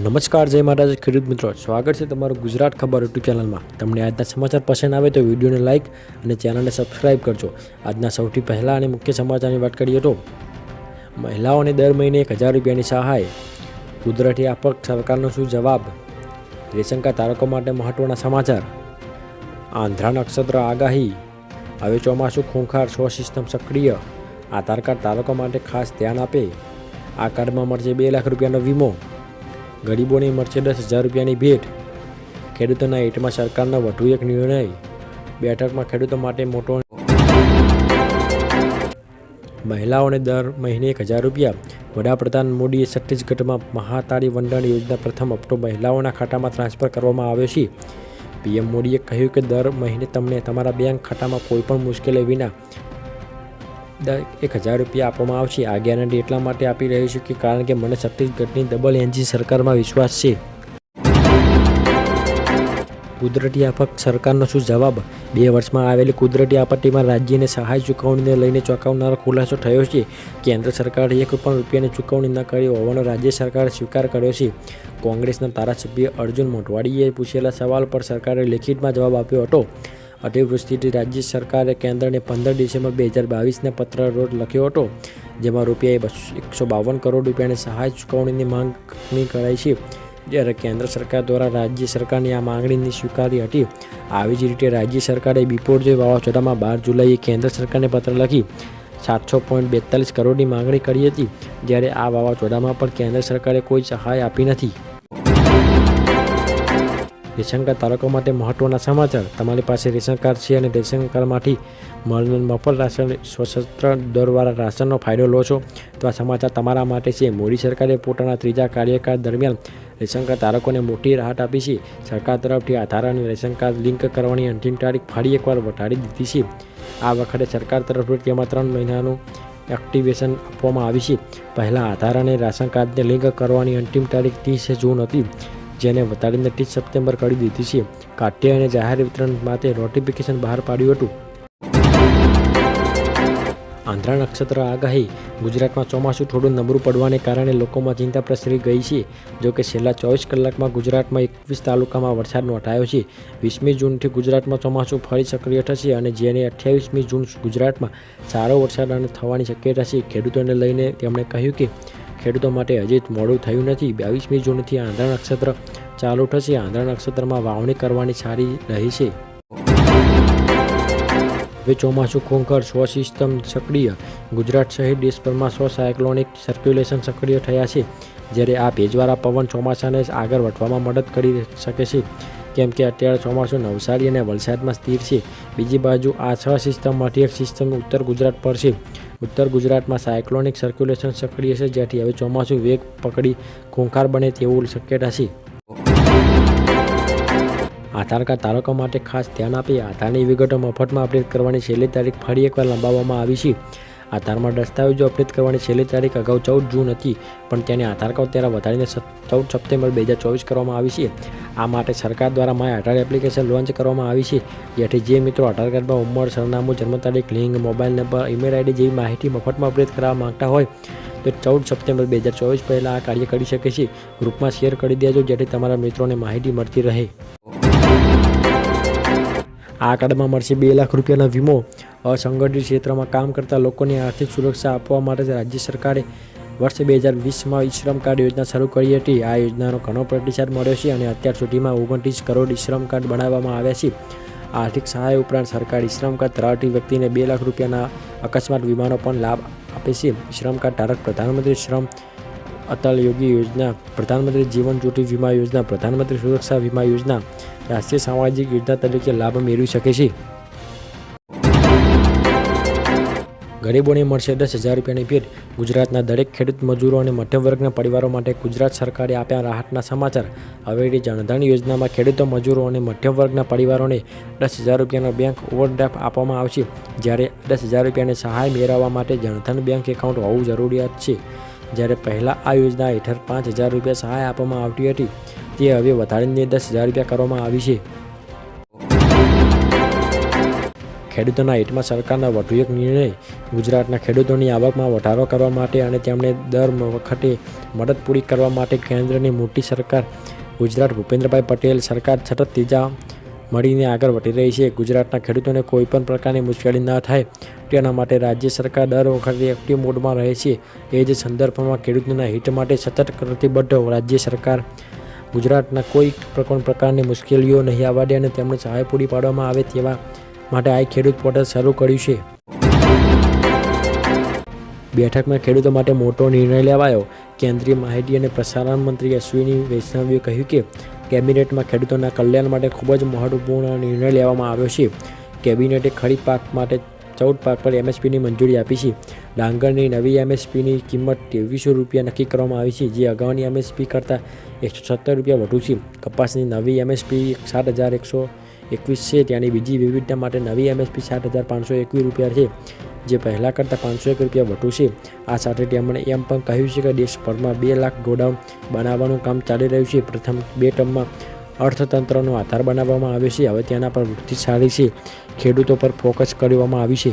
નમસ્કાર, જય મહારાજ ખેડૂત મિત્રો, સ્વાગત છે તમારું ગુજરાત ખબર યુટ્યુબ ચેનલમાં. તમને આજના સમાચાર પસંદ આવે તો વિડીયોને લાઇક અને ચેનલને સબસ્ક્રાઇબ કરજો. આજના સૌથી પહેલાં અને મુખ્ય સમાચારની વાત કરીએ તો, મહિલાઓને દર મહિને એક હજાર રૂપિયાની સહાય. કુદરતી આફત સરકારનો શું જવાબ? રેશન કાર્ડ ધારકો માટે મહત્ત્વના સમાચાર. આંધ્રા નક્ષત્ર આગાહી. હવે ચોમાસું ખૂંખાર સો સિસ્ટમ સક્રિય. આધાર કાર્ડ ધારકો માટે ખાસ ધ્યાન આપે. આ કાર્ડમાં મળશે બે લાખ રૂપિયાનો વીમો. ગરીબોને મળશે દસ હજાર રૂપિયાની ભેટ. ખેડૂતોના હિતમાં સરકારનો વધુ એક નિર્ણય. બેઠકમાં ખેડૂતો માટે મોટો મહિલાઓને દર મહિને એક હજાર રૂપિયા. વડાપ્રધાન મોદીએ છત્તીસગઢમાં મહાતારી વંડણ યોજના પ્રથમ હપ્તો મહિલાઓના ખાતામાં ટ્રાન્સફર કરવામાં આવ્યો છે. પીએમ મોદીએ કહ્યું કે દર મહિને તમને તમારા બેંક ખાતામાં કોઈપણ મુશ્કેલી વિના એક હજાર રૂપિયા આપવામાં આવશે. આ ગેરંટી એટલા માટે આપી રહ્યું છું કે કારણ કે મને છત્તીસગઢની ડબલ એન્જિન સરકારમાં વિશ્વાસ છે. કુદરતી આફત સરકારનો શું જવાબ? બે વર્ષમાં આવેલી કુદરતી આપત્તિમાં રાજ્યને સહાય ચૂકવણીને લઈને ચોંકાવનારો ખુલાસો થયો છે. કેન્દ્ર સરકારે એક પણ રૂપિયાની ચૂકવણી ન કરી હોવાનો રાજ્ય સરકારે સ્વીકાર કર્યો છે. કોંગ્રેસના ધારાસભ્ય અર્જુન મોઢવાડીએ પૂછેલા સવાલ પર સરકારે લેખિતમાં જવાબ આપ્યો હતો. અતિવૃષ્ટિથી રાજ્ય સરકારે કેન્દ્રને પંદર ડિસેમ્બર બે હજાર બાવીસના પત્ર રોડ લખ્યો હતો, જેમાં રૂપિયા બસો એકસો બાવન કરોડ રૂપિયાની સહાય ચૂકવણીની માંગણી કરાઈ છે. જ્યારે કેન્દ્ર સરકાર દ્વારા રાજ્ય સરકારની આ માંગણીની સ્વીકારી હતી, આવી જ રીતે રાજ્ય સરકારે બિપોરજોય વાવાઝોડામાં બાર જુલાઈએ કેન્દ્ર સરકારને પત્ર લખી સાતસો પોઈન્ટ બેતાલીસ કરોડની માંગણી કરી હતી, જ્યારે આ વાવાઝોડામાં પણ કેન્દ્ર સરકારે કોઈ સહાય આપી નથી. રેશન ધારકો માટે મહત્વના સમાચાર. તમારી પાસે રેશન કાર્ડ છે અને રેશન કાર્ડમાંથી મફત રાશન, સશસ્ત્ર દરવાળા રાશનનો ફાયદો લો છો. તો આ સમાચાર તમારા માટે છે. મોદી સરકારે પોતાના ત્રીજા કાર્યકાળ દરમિયાન રેશન ધારકોને મોટી રાહત આપી છે. સરકાર તરફથી આધાર અને રેશન કાર્ડ લિંક કરવાની અંતિમ તારીખ ફરી એકવાર વધારી દીધી છે. આ વખતે સરકાર તરફથી તેમાં ત્રણ મહિનાનું એક્ટિવેશન આપવામાં આવી છે. પહેલાં આધાર અને રાશન કાર્ડને લિંક કરવાની અંતિમ તારીખ ત્રીસ જૂન હતી. જેને વધારીને ત્રીસ સપ્ટેમ્બર કરી દીધી છે. કાટ્ય અને જાહેર વિતરણ માટે નોટિફિકેશન બહાર પાડ્યું હતું. આંધ્રા નક્ષત્ર આગાહી. ગુજરાતમાં ચોમાસું થોડું નબળું પડવાને કારણે લોકોમાં ચિંતા પ્રસરી ગઈ છે. જો કે છેલ્લા ચોવીસ કલાકમાં ગુજરાતમાં એકવીસ તાલુકામાં વરસાદ નોંધાયો છે. વીસમી જૂનથી ગુજરાતમાં ચોમાસું ફરી સક્રિય થશે અને જેને અઠ્યાવીસમી જૂન ગુજરાતમાં સારો વરસાદ અને થવાની શક્યતા છે ખેડૂતોને લઈને તેમણે કહ્યું કે ખેડૂતો માટે હજી મોડું થયું નથી. બાવીસમી જૂનથી આંધ્રા નક્ષત્ર ચાલુ થશે. આંધ્રા નક્ષત્રમાં વાવણી કરવાની સારી રહી છે. હવે ચોમાસું ખોંખર સો સિસ્ટમ સક્રિય. ગુજરાત સહિત દેશભરમાં સો સાયક્લોનિક સર્ક્યુલેશન સક્રિય થયા છે. જ્યારે આ ભેજવાળા પવન ચોમાસાને આગળ વધવામાં મદદ કરી શકે છે. કેમ કે અત્યારે ચોમાસું નવસારી અને વલસાડમાં સ્થિર છે. બીજી બાજુ આ છ સિસ્ટમમાંથી એક સિસ્ટમ ઉત્તર ગુજરાત પર છે. ઉત્તર ગુજરાતમાં સાયક્લોનિક સર્ક્યુલેશન સક્રિય છે, જેથી હવે ચોમાસું વેગ પકડી ખૂંખાર બને તેવું શક્યતા છે. આધાર કાર્ડ ધારકો માટે ખાસ ધ્યાન આપી, આધારની વિગતો મફતમાં અપડેટ કરવાની છેલ્લી તારીખ ફરી એકવાર લંબાવવામાં આવી છે. આધારમાં દસ્તાવેજો અપડેટ કરવાની છેલ્લી તારીખ અગાઉ ચૌદ જૂન હતી, પણ તેને આધાર કાર્ડ ત્યારે વધારીને ચૌદ સપ્ટેમ્બર બે હજાર ચોવીસ કરવામાં આવી છે. આ માટે સરકાર દ્વારા માય આધાર એપ્લિકેશન લોન્ચ કરવામાં આવી છે. જેથી જે મિત્રો આધાર કાર્ડમાં ઉંમર, સરનામું, જન્મ તારીખ link mobile number, email ID જેવી માહિતી મફતમાં અપડેટ કરવા માંગતા હોય, તો ચૌદ સપ્ટેમ્બર બે હજાર ચોવીસ પહેલાં આ કાર્ય કરી શકે છે. ગ્રુપમાં શેર કરી દેજો જેથી તમારા મિત્રોને માહિતી મળતી રહે. આ કાર્ડમાં મળશે બે લાખ રૂપિયાનો વીમો. અસંગઠિત ક્ષેત્રમાં કામ કરતા લોકોને આર્થિક સુરક્ષા આપવા માટે રાજ્ય સરકારે વર્ષ બે હજાર વીસમાં ઈશ્રમ કાર્ડ યોજના શરૂ કરી હતી. આ યોજનાનો ઘણો પ્રતિસાદ મળ્યો છે અને અત્યાર સુધીમાં ઓગણત્રીસ કરોડ ઈશ્રમ કાર્ડ બનાવવામાં આવ્યા છે. આર્થિક સહાય ઉપરાંત સરકાર ઈશ્રમ કાર્ડ ધરાવતી વ્યક્તિને બે લાખ રૂપિયાના અકસ્માત વીમાનો પણ લાભ આપે છે. શ્રમ કાર્ડ ધારક પ્રધાનમંત્રી શ્રમ અટલ યોગી યોજના, પ્રધાનમંત્રી જીવન જ્યોતિ વીમા યોજના, પ્રધાનમંત્રી સુરક્ષા વીમા યોજના, રાષ્ટ્રીય સામાજિક યોજના તરીકે લાભ મેળવી શકે છે. ગરીબોને મળશે દસ હજાર રૂપિયાની ભેટ. ગુજરાતના દરેક ખેડૂત મજૂરો અને મધ્યમ વર્ગના પરિવારો માટે ગુજરાત સરકારે આપ્યા રાહતના સમાચાર. હવે જનધન યોજનામાં ખેડૂતો, મજૂરો અને મધ્યમ વર્ગના પરિવારોને દસ હજાર રૂપિયાનો બેંક ઓવરડ્રાફ્ટ આપવામાં આવશે. જ્યારે દસ હજાર રૂપિયાની સહાય મેળવવા માટે જનધન બેંક એકાઉન્ટ હોવું જરૂરિયાત છે. જ્યારે પહેલાં આ યોજના હેઠળ પાંચ હજાર રૂપિયા સહાય આપવામાં આવતી હતી. તે હવે વધારીને દસ હજાર રૂપિયા કરવામાં આવી છે. ખેડૂતોના હિતમાં સરકારના વધુ એક નિર્ણય ગુજરાતના ખેડૂતોની આવકમાં વધારો કરવા માટે અને તેમને દર વખતે મદદ પૂરી કરવા માટે કેન્દ્રની મોટી સરકાર ગુજરાત ભૂપેન્દ્રભાઈ પટેલ સરકાર સતત ત્રીજા મળીને આગળ વધી રહી છે. ગુજરાતના ખેડૂતોને કોઈપણ પ્રકારની મુશ્કેલી ન થાય તેના માટે રાજ્ય સરકાર દર વખતે એક્ટિવ મોડમાં રહે છે. એ જ સંદર્ભમાં ખેડૂતોના હિત માટે સતત પ્રતિબદ્ધ રાજ્ય સરકાર ગુજરાતના કોઈ પણ પ્રકારની મુશ્કેલીઓ નહીં આવવા દે અને તેમને સહાય પૂરી પાડવામાં આવે તેવા માટે આ ખેડૂત પોર્ટલ શરૂ કર્યું છે. બેઠકમાં ખેડૂતો માટે મોટો નિર્ણય લેવાયો. કેન્દ્રીય માહિતી અને પ્રસારણ મંત્રી અશ્વિની વૈષ્ણવીએ કહ્યું કે, કેબિનેટમાં ખેડૂતોના કલ્યાણ માટે ખૂબ જ મહત્વપૂર્ણ નિર્ણય લેવામાં આવ્યો છે. કેબિનેટે ખરીફ પાક માટે ચૌદ પાક પર એમએસપીની મંજૂરી આપી છે. ડાંગરની નવી એમએસપીની કિંમત ત્રેવીસો રૂપિયા નક્કી કરવામાં આવી છે, જે અગાઉની એમએસપી કરતાં એકસો સત્તર રૂપિયા વધુ છે. કપાસની નવી એમએસપી સાત હજાર એકસો એકવીસ છે. ત્યાંની બીજી વિવિધતા માટે નવી એમએસપી સાત હજાર પાંચસો એકવીસ રૂપિયા છે, જે પહેલાં કરતાં પાંચસો એક રૂપિયા વધુ છે. આ સાથે તેમણે એમ પણ કહ્યું છે કે દેશભરમાં બે લાખ ગોડાઉન બનાવવાનું કામ ચાલી રહ્યું છે. પ્રથમ બે ટર્મમાં અર્થતંત્રનો આધાર બનાવવામાં આવ્યો છે. હવે તેના પર વૃદ્ધિ સારી છે. ખેડૂતો પર ફોકસ કરવામાં આવ્યું છે.